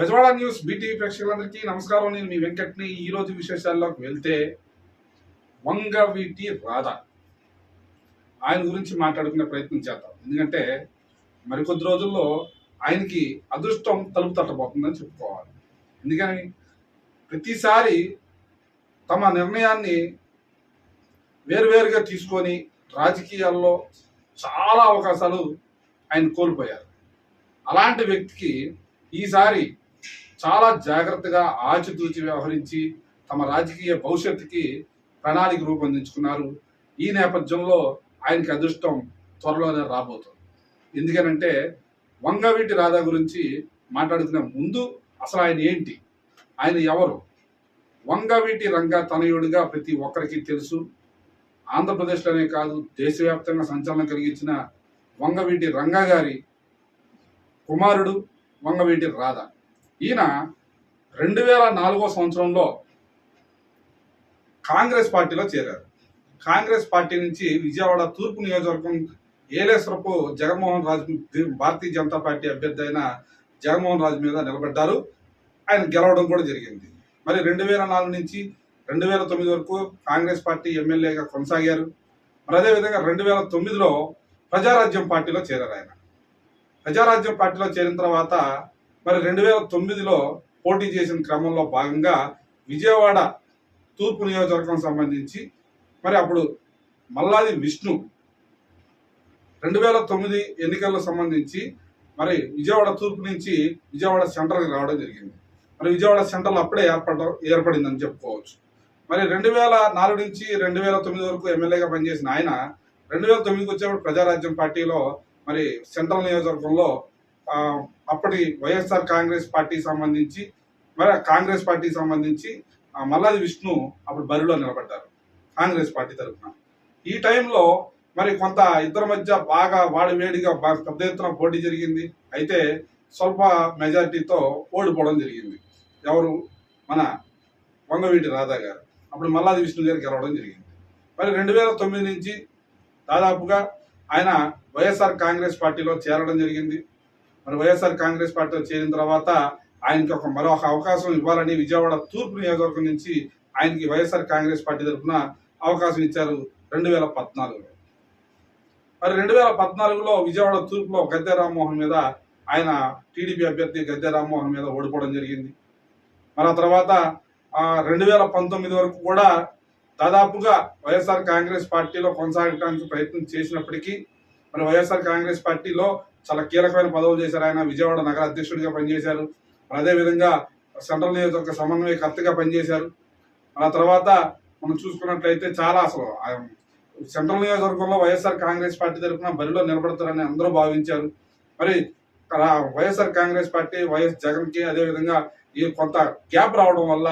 Gajawada news BTV ప్రేక్షకులందరికీ నమస్కారం. నేను మీ వెంకట్ని. ఈ రోజు విశేషాల్లోకి వెళ్తే వంగవీటి రాధ. ఆయన గురించి మాట్లాడుకునే ప్రయత్నం చేద్దాం. ఎందుకంటే మరికొద్ది రోజుల్లో ఆయనకి అదృష్టం తలుపు తట్టబోతుందని చెప్పుకోవాలి. ఎందుకని? ప్రతిసారి తమ నిర్ణయాన్ని వేరువేరుగా తీసుకొని రాజకీయాల్లో చాలా అవకాశాలు ఆయన కోల్పోయారు. అలాంటి వ్యక్తికి ఈసారి చాలా జాగ్రత్తగా ఆచితూచి వ్యవహరించి తమ రాజకీయ భవిష్యత్తుకి ప్రణాళిక రూపొందించుకున్నారు. ఈ నేపథ్యంలో ఆయనకి అదృష్టం త్వరలోనే రాబోతుంది. ఎందుకనంటే వంగవీటి రాధా గురించి మాట్లాడుకునే ముందు అసలు ఆయన ఏంటి? ఆయన ఎవరు? వంగవీటి రంగ తనయుడిగా ప్రతి ఒక్కరికి తెలుసు. ఆంధ్రప్రదేశ్లోనే కాదు దేశవ్యాప్తంగా సంచలనం కలిగించిన వంగవీటి రంగా గారి కుమారుడు వంగవీటి రాధా. ఈయన రెండు వేల నాలుగో సంవత్సరంలో కాంగ్రెస్ పార్టీలో చేరారు. కాంగ్రెస్ పార్టీ నుంచి విజయవాడ తూర్పు నియోజకవర్గం ఏలేశ్వరపు జగన్మోహన్ రాజు భారతీయ జనతా పార్టీ అభ్యర్థి అయిన జగన్మోహన్ రాజు మీద నిలబడ్డారు. ఆయన గెలవడం కూడా జరిగింది. మరి రెండు వేల నాలుగు నుంచి రెండు వేల తొమ్మిది వరకు కాంగ్రెస్ పార్టీ ఎమ్మెల్యేగా కొనసాగారు. మరి అదేవిధంగా రెండు వేల తొమ్మిదిలో ప్రజారాజ్యం పార్టీలో చేరారు ఆయన. ప్రజారాజ్యం పార్టీలో చేరిన తర్వాత మరి రెండు వేల తొమ్మిదిలో పోటీ చేసిన క్రమంలో భాగంగా విజయవాడ తూర్పు నియోజకవర్గం సంబంధించి మరి అప్పుడు మల్లాది విష్ణు రెండు వేల తొమ్మిది ఎన్నికలకు సంబంధించి మరి విజయవాడ తూర్పు నుంచి విజయవాడ సెంటర్కి రావడం జరిగింది. మరి విజయవాడ సెంటర్లో అప్పుడే ఏర్పడ ఏర్పడిందని చెప్పుకోవచ్చు. మరి రెండు వేల నాలుగు నుంచి రెండు వేల తొమ్మిది వరకు ఎమ్మెల్యేగా పనిచేసిన ఆయన రెండు వేల తొమ్మిదికి వచ్చేప్పుడు ప్రజారాజ్యం పార్టీలో మరి సెంట్రల్ నియోజకవర్గంలో అప్పటి వైఎస్ఆర్ కాంగ్రెస్ పార్టీ సంబంధించి మరి కాంగ్రెస్ పార్టీకి సంబంధించి ఆ, మల్లాది విష్ణు అప్పుడు బరిలో నిలబడ్డారు కాంగ్రెస్ పార్టీ తరఫున. ఈ టైంలో మరి కొంత ఇద్దరి మధ్య బాగా వాడివేడిగా బాగా పెద్ద ఎత్తున పోటీ జరిగింది. అయితే స్వల్ప మెజారిటీతో ఓడిపోవడం జరిగింది. ఎవరు? మన వంగవీటి రాధా గారు. అప్పుడు మల్లాది విష్ణు గారు గెలవడం జరిగింది. మరి రెండు వేల తొమ్మిది నుంచి దాదాపుగా ఆయన వైఎస్ఆర్ కాంగ్రెస్ పార్టీలో చేరడం జరిగింది. మరి వైఎస్ఆర్ కాంగ్రెస్ పార్టీలో చేరిన తర్వాత ఆయనకి ఒక మరొక అవకాశం ఇవ్వాలని విజయవాడ తూర్పు నియోజకవర్గం నుంచి ఆయనకి వైఎస్ఆర్ కాంగ్రెస్ పార్టీ తరఫున అవకాశం ఇచ్చారు రెండు వేల పద్నాలుగులో. మరి రెండు వేల పద్నాలుగులో విజయవాడ తూర్పులో గద్దె రామ్మోహన్ మీద ఆయన టీడీపీ అభ్యర్థి గద్దె రామ్మోహన్ మీద ఓడిపోవడం జరిగింది. మరి ఆ తర్వాత రెండు వేల పంతొమ్మిది వరకు కూడా దాదాపుగా వైఎస్ఆర్ కాంగ్రెస్ పార్టీలో కొనసాగడానికి ప్రయత్నం చేసినప్పటికీ మరి వైఎస్ఆర్ కాంగ్రెస్ పార్టీలో చాలా కీలకమైన పదవులు చేశారు ఆయన. విజయవాడ నగర అధ్యక్షుడిగా పనిచేశారు. అదేవిధంగా సెంట్రల్ నియోజకవర్గ సమన్వయకర్తగా పనిచేశారు. ఆ తర్వాత మనం చూసుకున్నట్లయితే చాలా అసలు సెంట్రల్ నియోజకవర్గంలో వైఎస్ఆర్ కాంగ్రెస్ పార్టీ తరఫున బరిలో నిలబడతారని అందరూ భావించారు. మరి వైఎస్ఆర్ కాంగ్రెస్ పార్టీ వైఎస్ జగన్కి అదేవిధంగా ఈ కొంత గ్యాప్ రావడం వల్ల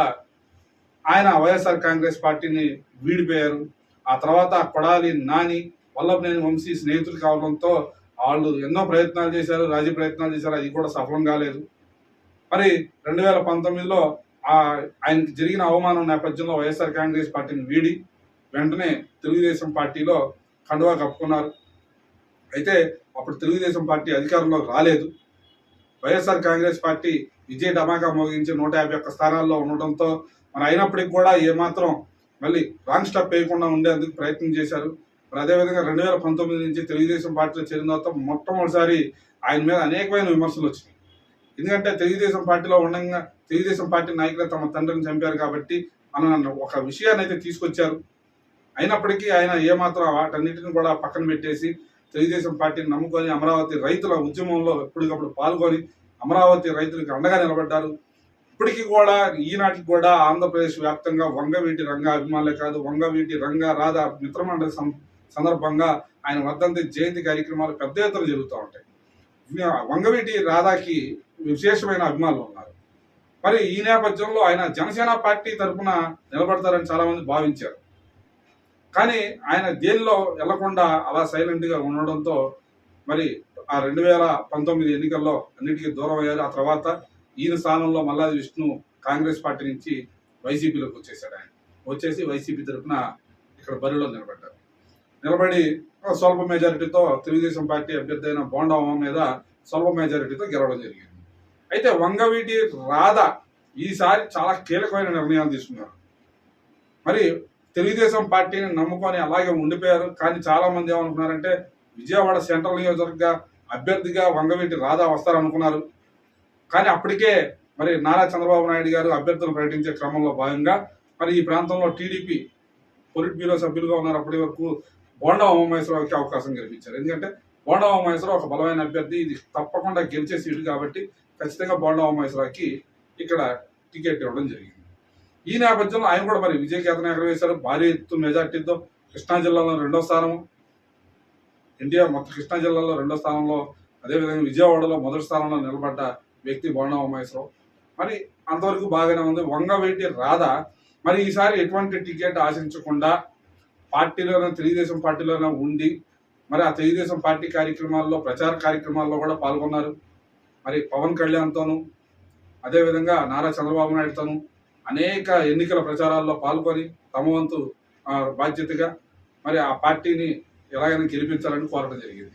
ఆయన వైఎస్ఆర్ కాంగ్రెస్ పార్టీని వీడిపోయారు. ఆ తర్వాత కొడాలి నాని వల్లభనేని వంశీ స్నేహితులు కావడంతో వాళ్ళు ఎన్నో ప్రయత్నాలు చేశారు రాజీ ప్రయత్నాలు చేశారు అది కూడా సఫలం కాలేదు. మరి రెండు వేల పంతొమ్మిదిలో ఆ ఆయనకి జరిగిన అవమానం నేపథ్యంలో వైఎస్ఆర్ కాంగ్రెస్ పార్టీని వీడి వెంటనే తెలుగుదేశం పార్టీలో కండువా కప్పుకున్నారు. అయితే అప్పుడు తెలుగుదేశం పార్టీ అధికారంలో రాలేదు. వైఎస్ఆర్ కాంగ్రెస్ పార్టీ విజయ డమాకా మోగించి నూట యాభై ఒక్క స్థానాల్లో ఉండటంతో మరి అయినప్పటికీ కూడా ఏమాత్రం మళ్ళీ రాంగ్ స్టెప్ వేయకుండా ఉండేందుకు ప్రయత్నం చేశారు. మరి అదేవిధంగా రెండు వేల పంతొమ్మిది నుంచి తెలుగుదేశం పార్టీలో చేరిన తర్వాత మొట్టమొదటిసారి ఆయన మీద అనేకమైన విమర్శలు వచ్చినాయి. ఎందుకంటే తెలుగుదేశం పార్టీలో ఉండగా తెలుగుదేశం పార్టీ నాయకులు తమ తండ్రిని చంపారు కాబట్టి మన ఒక విషయాన్ని అయితే తీసుకొచ్చారు. అయినప్పటికీ ఆయన ఏమాత్రం వాటన్నిటిని కూడా పక్కన పెట్టేసి తెలుగుదేశం పార్టీని నమ్ముకొని అమరావతి రైతుల ఉద్యమంలో ఎప్పటికప్పుడు పాల్గొని అమరావతి రైతులకు అండగా నిలబడ్డారు. ఇప్పటికీ కూడా ఈనాటికి కూడా ఆంధ్రప్రదేశ్ వ్యాప్తంగా వంగవీటి రంగ అభిమానులే కాదు వంగవీటి రంగ రాధా మిత్రమండలి సం- సందర్భంగా ఆయన వర్ధంతి జయంతి కార్యక్రమాలు పెద్ద ఎత్తున జరుగుతూ ఉంటాయి. వంగవీటి రాధాకి విశేషమైన అభిమానులు ఉన్నారు. మరి ఈ నేపథ్యంలో ఆయన జనసేన పార్టీ తరఫున నిలబడతారని చాలా మంది భావించారు. కానీ ఆయన దేనిలో వెళ్ళకుండా అలా సైలెంట్గా ఉండడంతో మరి ఆ రెండు వేల పంతొమ్మిది ఎన్నికల్లో అన్నిటికీ దూరం అయ్యారు. ఆ తర్వాత ఈయన స్థానంలో మల్లాది విష్ణు కాంగ్రెస్ పార్టీ నుంచి వైసీపీలోకి వచ్చేసాడు ఆయన. వచ్చేసి వైసీపీ తరఫున ఇక్కడ బరిలో నిలబడ్డారు. నిలబడి స్వల్ప మెజారిటీతో తెలుగుదేశం పార్టీ అభ్యర్థి అయిన బోండా మీద స్వల్ప మెజారిటీతో గెలవడం జరిగింది. అయితే వంగవీటి రాధ ఈసారి చాలా కీలకమైన నిర్ణయాలు తీసుకున్నారు. మరి తెలుగుదేశం పార్టీని నమ్ముకొని అలాగే ఉండిపోయారు. కానీ చాలా మంది ఏమనుకున్నారంటే విజయవాడ సెంట్రల్ నియోజకవర్గ అభ్యర్థిగా వంగవీటి రాధా వస్తారనుకున్నారు. కానీ అప్పటికే మరి నారా చంద్రబాబు నాయుడు గారు అభ్యర్థులను ప్రకటించే క్రమంలో భాగంగా మరి ఈ ప్రాంతంలో టీడీపీ పొలిట్ బ్యూరో సభ్యులుగా ఉన్నారు. అప్పటి వరకు బోండా ఉమామహేశ్వరరావుకి అవకాశం కల్పించారు. ఎందుకంటే బోండా ఉమామహేశ్వరరావు ఒక బలమైన అభ్యర్థి. ఇది తప్పకుండా గెలిచే సీటు కాబట్టి ఖచ్చితంగా బోండా ఉమామహేశ్వరరావుకి ఇక్కడ టికెట్ ఇవ్వడం జరిగింది. ఈ నేపథ్యంలో ఆయన కూడా మరి విజయకేతన ఎగరవేశారు భారీ ఎత్తు మెజార్టీతో కృష్ణా జిల్లాలో రెండో స్థానం. ఎన్టీఆర్ మొత్తం కృష్ణా జిల్లాలో రెండో స్థానంలో అదేవిధంగా విజయవాడలో మొదటి స్థానంలో నిలబడ్డ వ్యక్తి బోండా ఉమామహేశ్వరరావు. మరి అంతవరకు బాగానే ఉంది. వంగవేటి రాధ మరి ఈసారి ఎటువంటి టికెట్ ఆశించకుండా పార్టీలోనే తెలుగుదేశం పార్టీలోనే ఉండి మరి ఆ తెలుగుదేశం పార్టీ కార్యక్రమాల్లో ప్రచార కార్యక్రమాల్లో కూడా పాల్గొన్నారు. మరి పవన్ కళ్యాణ్తోనూ అదేవిధంగా నారా చంద్రబాబు నాయుడుతోనూ అనేక ఎన్నికల ప్రచారాల్లో పాల్గొని తమ వంతు బాధ్యతగా మరి ఆ పార్టీని ఎలాగైనా గెలిపించాలని కోరడం జరిగింది.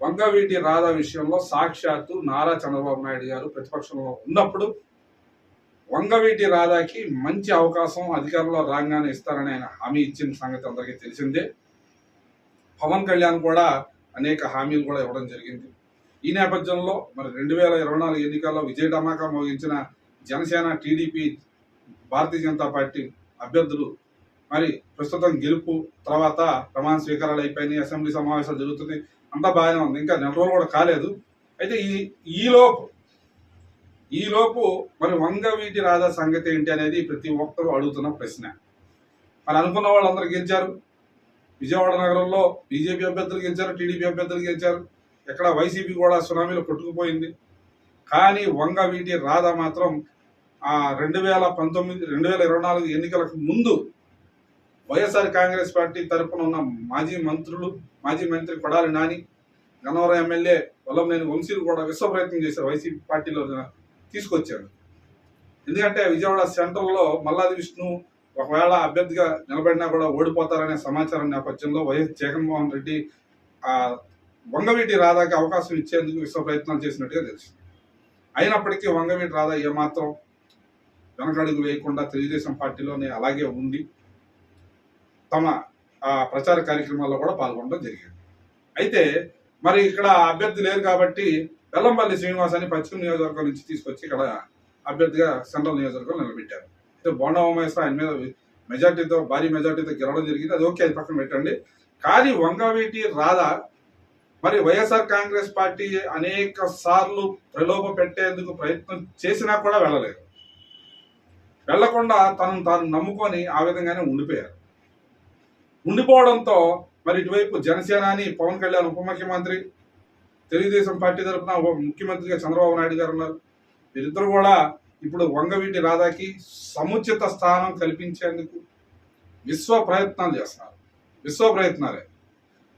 వంగవీటి రాధా విషయంలో సాక్షాత్తు నారా చంద్రబాబు నాయుడు గారు ప్రతిపక్షంలో ఉన్నప్పుడు వంగవీటి రాధాకి మంచి అవకాశం అధికారంలో రాగానే ఇస్తారని ఆయన హామీ ఇచ్చిన సంగతి అందరికీ తెలిసిందే. పవన్ కళ్యాణ్ కూడా అనేక హామీలు కూడా ఇవ్వడం జరిగింది. ఈ నేపథ్యంలో మరి రెండు వేల ఇరవై నాలుగు ఎన్నికల్లో విజయ ఢమాకా మోగించిన జనసేన టీడీపీ భారతీయ జనతా పార్టీ అభ్యర్థులు మరి ప్రస్తుతం గెలుపు తర్వాత ప్రమాణ స్వీకారాలు అయిపోయినాయి అసెంబ్లీ సమావేశాలు జరుగుతుంది అంతా బాగానే ఉంది. ఇంకా నెల రోజులు కూడా కాలేదు. అయితే ఈ ఈలోపు ఈలోపు మరి వంగవీటి రాధా సంగతి ఏంటి అనేది ప్రతి ఒక్కరూ అడుగుతున్న ప్రశ్న. మరి అనుకున్న వాళ్ళందరూ గెలిచారు. విజయవాడ నగరంలో బీజేపీ అభ్యర్థులు గెలిచారు టీడీపీ అభ్యర్థులు గెలిచారు. ఎక్కడ వైసీపీ కూడా సునామీలో కొట్టుకుపోయింది. కానీ వంగవీటి రాధా మాత్రం ఆ రెండు వేల పంతొమ్మిది రెండు వేల ఇరవై నాలుగు ఎన్నికలకు ముందు వైఎస్ఆర్ కాంగ్రెస్ పార్టీ తరపున ఉన్న మాజీ మంత్రులు మాజీ మంత్రి కొడాలి నాని గన్నవరం ఎమ్మెల్యే వల్లంనేని వంశీలు కూడా విశ్వ ప్రయత్నం చేశారు. వైసీపీ పార్టీలో తీసుకొచ్చాడు. ఎందుకంటే విజయవాడ సెంట్రల్లో మల్లాది విష్ణు ఒకవేళ అభ్యర్థిగా నిలబడినా కూడా ఓడిపోతారనే సమాచారం నేపథ్యంలో వైఎస్ జగన్మోహన్ రెడ్డి ఆ వంగవీటి రాధాకి అవకాశం ఇచ్చేందుకు విశ్వ ప్రయత్నాలు చేసినట్టుగా తెలిసింది అయినప్పటికీ వంగవీటి రాధా ఏమాత్రం వెనకడుగు వేయకుండా తెలుగుదేశం పార్టీలోనే అలాగే ఉండి తమ ఆ ప్రచార కార్యక్రమాల్లో కూడా పాల్గొనడం జరిగింది. అయితే మరి ఇక్కడ అభ్యర్థి లేరు కాబట్టి వెల్లంపల్లి శ్రీనివాస్ అని పశ్చిమ నియోజకవర్గం నుంచి తీసుకొచ్చి ఇక్కడ అభ్యర్థిగా సెంట్రల్ నియోజకవర్గం నిలబెట్టారు. అయితే బోండా ఉమేశ్వర ఆయన మీద మెజార్టీతో భారీ మెజార్టీతో గెలవడం జరిగింది. అది ఓకే అది పక్కన పెట్టండి. కానీ వంగవీటి రాధా మరి వైఎస్ఆర్ కాంగ్రెస్ పార్టీ అనేక సార్లు ప్రలోభ పెట్టేందుకు ప్రయత్నం చేసినా కూడా వెళ్ళలేదు. వెళ్ళకుండా తను తాను నమ్ముకొని ఆ విధంగానే ఉండిపోయారు. ఉండిపోవడంతో మరి ఇటువైపు జనసేనాని పవన్ కళ్యాణ్ ఉప ముఖ్యమంత్రి తెలుగుదేశం పార్టీ తరఫున ముఖ్యమంత్రిగా చంద్రబాబు నాయుడు గారు ఉన్నారు. వీరిద్దరు కూడా ఇప్పుడు వంగవీటి రాధాకి సముచిత స్థానం కల్పించేందుకు విశ్వ ప్రయత్నాలు చేస్తున్నారు. విశ్వ ప్రయత్నాలే.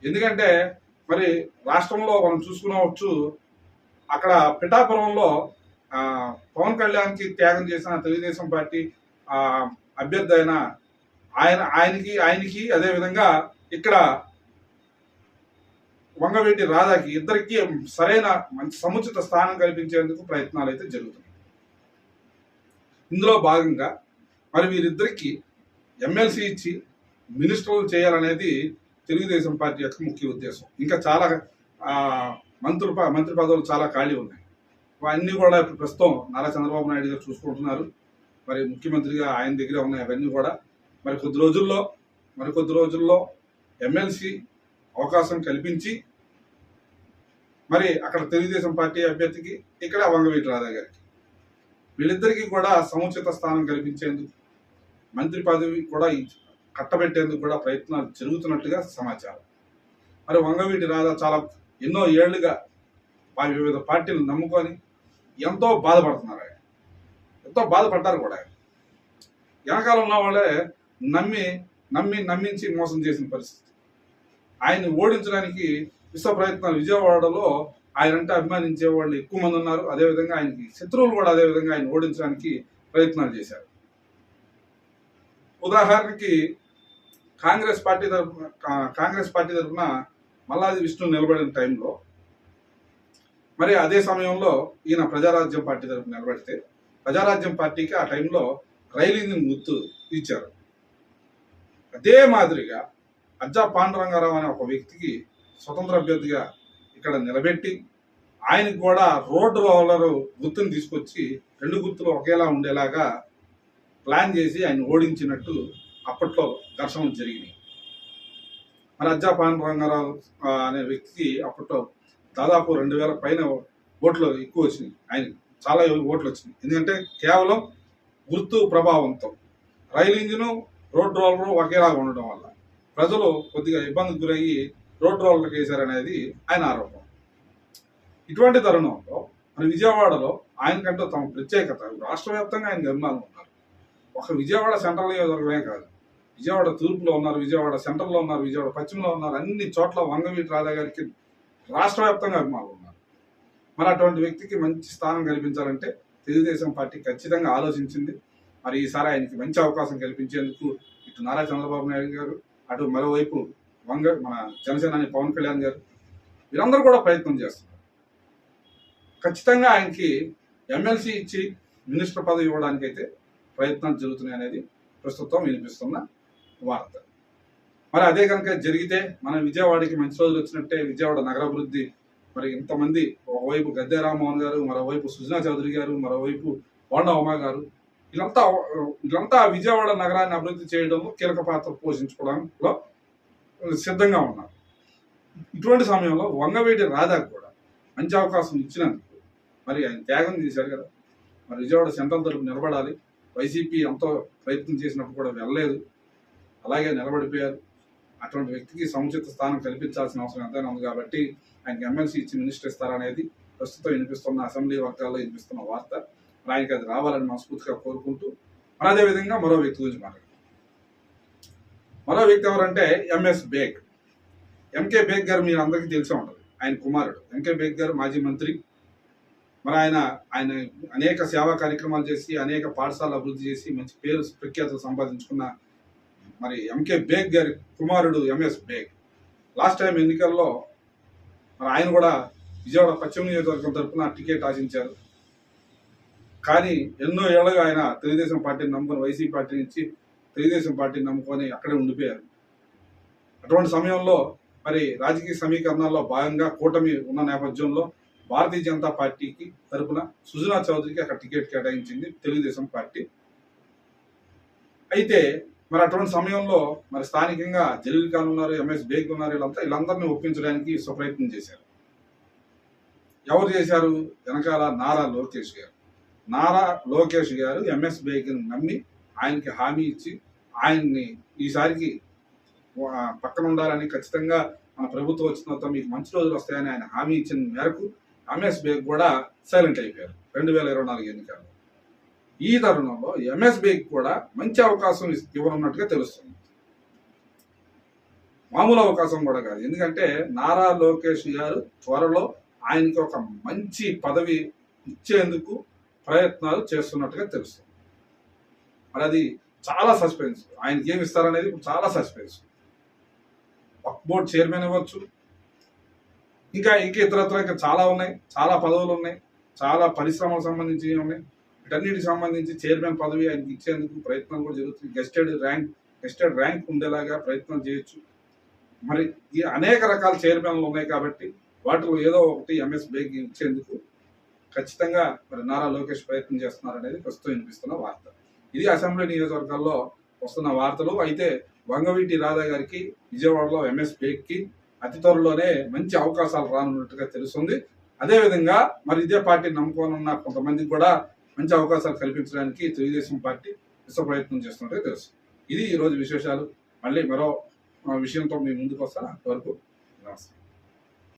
ఎందుకంటే మరి రాష్ట్రంలో మనం చూసుకునవచ్చు అక్కడ పిఠాపురంలో పవన్ కళ్యాణ్కి త్యాగం చేసిన తెలుగుదేశం పార్టీ అభ్యర్థి అయిన ఆయన ఆయనకి ఆయనకి అదే విధంగా ఇక్కడ వంగవీటి రాధాకి ఇద్దరికి సరైన మంచి సముచిత స్థానం కల్పించేందుకు ప్రయత్నాలు అయితే జరుగుతున్నాయి. ఇందులో భాగంగా మరి వీరిద్దరికి ఎమ్మెల్సీ ఇచ్చి మినిస్టర్లు చేయాలనేది తెలుగుదేశం పార్టీ యొక్క ముఖ్య ఉద్దేశం. ఇంకా చాలా మంత్రి మంత్రులు మంత్రి పదవులు చాలా ఖాళీ ఉన్నాయి. అవన్నీ కూడా ఇప్పుడు ప్రస్తుతం నారా చంద్రబాబు నాయుడు గారు చూసుకుంటున్నారు. మరి ముఖ్యమంత్రిగా ఆయన దగ్గరే ఉన్నాయి అవన్నీ కూడా. మరి కొద్ది రోజుల్లో మరి కొద్ది రోజుల్లో ఎమ్మెల్సీ అవకాశం కల్పించి మరి అక్కడ తెలుగుదేశం పార్టీ అభ్యర్థికి ఇక్కడ వంగవీటి రాధా గారికి. వీళ్ళిద్దరికీ కూడా సముచిత స్థానం కల్పించేందుకు మంత్రి పదవి కూడా కట్టబెట్టేందుకు కూడా ప్రయత్నాలు జరుగుతున్నట్టుగా సమాచారం. మరి వంగవీటి రాధా చాలా ఎన్నో ఏళ్ళుగా వారి వివిధ పార్టీలు నమ్ముకొని ఎంతో బాధపడుతున్నారు ఆయన. ఎంతో బాధపడ్డారు కూడా ఆయన. వెనకాల ఉన్న వాళ్ళే నమ్మి నమ్మి నమ్మించి మోసం చేసిన పరిస్థితి. ఆయన్ని ఓడించడానికి విశ్వ ప్రయత్నాలు విజయవాడలో ఆయనంటే అభిమానించే వాళ్ళు ఎక్కువ మంది ఉన్నారు. అదేవిధంగా ఆయనకి శత్రువులు కూడా అదేవిధంగా ఆయన ఓడించడానికి ప్రయత్నాలు చేశారు. ఉదాహరణకి కాంగ్రెస్ పార్టీ తరఫున కాంగ్రెస్ పార్టీ తరఫున మల్లాది విష్ణు నిలబడిన టైంలో మరి అదే సమయంలో ఈయన ప్రజారాజ్యం పార్టీ తరఫున నిలబడితే ప్రజారాజ్యం పార్టీకి ఆ టైంలో రైలు ఇంజిన్ గుర్తు ఇచ్చారు. అదే మాదిరిగా అజ్జా పాండురంగారావు అనే ఒక వ్యక్తికి స్వతంత్ర అభ్యర్థిగా ఇక్కడ నిలబెట్టి ఆయనకు కూడా రోడ్డు రోలరు గుర్తుని తీసుకొచ్చి రెండు గుర్తులు ఒకేలా ఉండేలాగా ప్లాన్ చేసి ఆయన ఓడించినట్టు అప్పట్లో ఘర్షణలు జరిగినాయి. మరి అజ్జా పాండురంగారావు అనే వ్యక్తికి అప్పట్లో దాదాపు రెండు వేల పైన ఓట్లు ఎక్కువ వచ్చినాయి. ఆయన చాలా ఓట్లు వచ్చినాయి. ఎందుకంటే కేవలం గుర్తు ప్రభావంతో రైలు ఇంజిను రోడ్ రోలరు ఒకేలాగా ఉండడం వల్ల. ప్రజలు కొద్దిగా ఇబ్బందికి గురయ్యి రోడ్ రోలర్కి వేశారనేది ఆయన ఆరోపణ. ఇటువంటి తరుణంలో మన విజయవాడలో ఆయనకంటూ తమ ప్రత్యేకత రాష్ట్ర వ్యాప్తంగా ఆయన అభిమానులు ఉన్నారు. ఒక విజయవాడ సెంట్రల్ నియోజకవర్గమే కాదు. విజయవాడ తూర్పులో ఉన్నారు విజయవాడ సెంట్రల్లో ఉన్నారు విజయవాడ పశ్చిమలో ఉన్నారు అన్ని చోట్ల వంగవీటి రాధా గారికి రాష్ట్ర వ్యాప్తంగా అభిమానులు ఉన్నారు. మరి అటువంటి వ్యక్తికి మంచి స్థానం కల్పించాలంటే తెలుగుదేశం పార్టీ ఖచ్చితంగా ఆలోచించింది. మరి ఈసారి ఆయనకి మంచి అవకాశం కల్పించేందుకు ఇటు నారా చంద్రబాబు నాయుడు గారు అటు మరోవైపు వంగ మన జనసేనాని పవన్ కళ్యాణ్ గారు వీరందరూ కూడా ప్రయత్నం చేస్తున్నారు. ఖచ్చితంగా ఆయనకి ఎమ్మెల్సీ ఇచ్చి మినిస్టర్ పదవి ఇవ్వడానికి అయితే ప్రయత్నాలు జరుగుతున్నాయి అనేది ప్రస్తుతం వినిపిస్తున్న వార్త. మరి అదే కనుక జరిగితే మన విజయవాడకి మంచి రోజులు వచ్చినట్టే విజయవాడ నగరాభివృద్ధి మరి ఇంతమంది ఒకవైపు గద్దె రామ్మోహన్ గారు మరోవైపు సుజనా చౌదరి గారు మరోవైపు బోండా ఉమా గారు ఇదంతా ఇదంతా విజయవాడ నగరాన్ని అభివృద్ధి చేయడంలో కీలక పాత్ర పోషించుకోవడంలో సిద్ధంగా ఉన్నారు. ఇటువంటి సమయంలో వంగవేటి రాధాకు కూడా మంచి అవకాశం ఇచ్చినందుకు మరి ఆయన త్యాగం చేశారు కదా. మరి విజయవాడ సెంట్రల్ తరపు నిలబడాలి. వైసీపీ ఎంతో ప్రయత్నం చేసినప్పుడు కూడా వెళ్ళలేదు. అలాగే నిలబడిపోయారు. అటువంటి వ్యక్తికి సముచిత స్థానం కల్పించాల్సిన అవసరం ఎంతైనా ఉంది కాబట్టి ఆయనకి ఎమ్మెల్సీ ఇచ్చి మినిస్టర్ ఇస్తారనేది ప్రస్తుతం వినిపిస్తున్న అసెంబ్లీ వర్గాల్లో వినిపిస్తున్న వార్త. ఆయనకి అది రావాలని మనస్ఫూర్తిగా కోరుకుంటూ మరి అదేవిధంగా మరో వ్యక్తి గురించి మాట్లాడుతున్నాం మరో వ్యక్తి ఎవరంటే ఎంఎస్ బేగ్. ఎంకే బేగ్ గారు మీరు అందరికీ తెలిసే ఉంటుంది. ఆయన కుమారుడు. ఎంకే బేగ్ గారు మాజీ మంత్రి. మరి ఆయన ఆయన అనేక సేవా కార్యక్రమాలు చేసి అనేక పాఠశాలలు అభివృద్ధి చేసి మంచి పేరు ప్రఖ్యాతులు సంపాదించుకున్న మరి ఎంకే బేగ్ గారి కుమారుడు ఎంఎస్ బేగ్. లాస్ట్ టైం ఎన్నికల్లో మరి ఆయన కూడా విజయవాడ పశ్చిమ నియోజకవర్గం తరఫున టికెట్ ఆశించారు. కానీ ఎన్నో ఏళ్ళగా ఆయన తెలుగుదేశం పార్టీని నమ్ముకొని వైసీపీ పార్టీ నుంచి తెలుగుదేశం పార్టీని నమ్ముకొని అక్కడే ఉండిపోయారు. అటువంటి సమయంలో మరి రాజకీయ సమీకరణాల్లో భాగంగా కూటమి ఉన్న నేపథ్యంలో భారతీయ జనతా పార్టీకి తరపున సుజనా చౌదరికి అక్కడ టికెట్ కేటాయించింది తెలుగుదేశం పార్టీ. అయితే మరి అటువంటి సమయంలో మరి స్థానికంగా జలీల్ ఖాన్ ఉన్నారు ఎంఎస్ బేగ్ ఉన్నారు వీళ్ళంతా వీళ్ళందరినీ ఒప్పించడానికి సుప్రయత్నం చేశారు. ఎవరు చేశారు? వెనకాల నారా లోకేష్ గారు. నారా లోకేష్ గారు ఎంఎస్ బేకిని నమ్మి ఆయనకి హామీ ఇచ్చి ఆయన్ని ఈసారికి పక్కన ఉండాలని ఖచ్చితంగా మన ప్రభుత్వం వచ్చిన తర్వాత మీకు మంచి రోజులు వస్తాయని ఆయన హామీ ఇచ్చిన మేరకు ఎంఎస్ బేగ్ కూడా సైలెంట్ అయిపోయారు. రెండు వేల ఇరవై నాలుగు ఎన్నికల్లో. ఈ తరుణంలో ఎంఎస్ బేగ్ కూడా మంచి అవకాశం ఇవ్వనున్నట్టుగా తెలుస్తుంది. మామూలు అవకాశం కూడా కాదు. ఎందుకంటే నారా లోకేష్ గారు త్వరలో ఆయనకి ఒక మంచి పదవి ఇచ్చేందుకు ప్రయత్నాలు చేస్తున్నట్టుగా తెలుస్తుంది మరి అది చాలా సస్పెన్స్ ఆయనకి ఏమి ఇస్తారనేది ఇప్పుడు చాలా సస్పెన్స్ వక్ బోర్డ్ చైర్మన్ ఇవ్వచ్చు ఇంకా ఇంకా ఇతరత్ర ఇంకా చాలా ఉన్నాయి. చాలా పదవులు ఉన్నాయి. చాలా పరిశ్రమలకు సంబంధించి ఉన్నాయి. వీటన్నిటికి సంబంధించి చైర్మన్ పదవి ఆయనకి ఇచ్చేందుకు ప్రయత్నం కూడా జరుగుతుంది. గెస్టెడ్ ర్యాంక్ గెస్టెడ్ ర్యాంక్ ఉండేలాగా ప్రయత్నం చేయొచ్చు. మరి ఈ అనేక రకాల చైర్మన్లు ఉన్నాయి కాబట్టి వాటిలో ఏదో ఒకటి ఎంఎస్ బేగ్ ఇచ్చేందుకు ఖచ్చితంగా మరి నారా లోకేష్ ప్రయత్నం చేస్తున్నారనేది ప్రస్తుతం వినిపిస్తున్న వార్త. ఇది అసెంబ్లీ నియోజకవర్గాల్లో వస్తున్న వార్తలు. అయితే వంగవీటి రాధా గారికి విజయవాడలో ఎంఎస్ పేక్కి అతి త్వరలోనే మంచి అవకాశాలు రానున్నట్టుగా తెలుస్తుంది. అదేవిధంగా మరి ఇదే పార్టీ నమ్ముకోనున్న కొంతమందికి కూడా మంచి అవకాశాలు కల్పించడానికి తెలుగుదేశం పార్టీ విశ్వ ప్రయత్నం చేస్తున్నట్టుగా తెలుసు ఇది ఈరోజు విశేషాలు. మళ్ళీ మరో విషయంతో మీ ముందుకు వస్తాను. అంతవరకు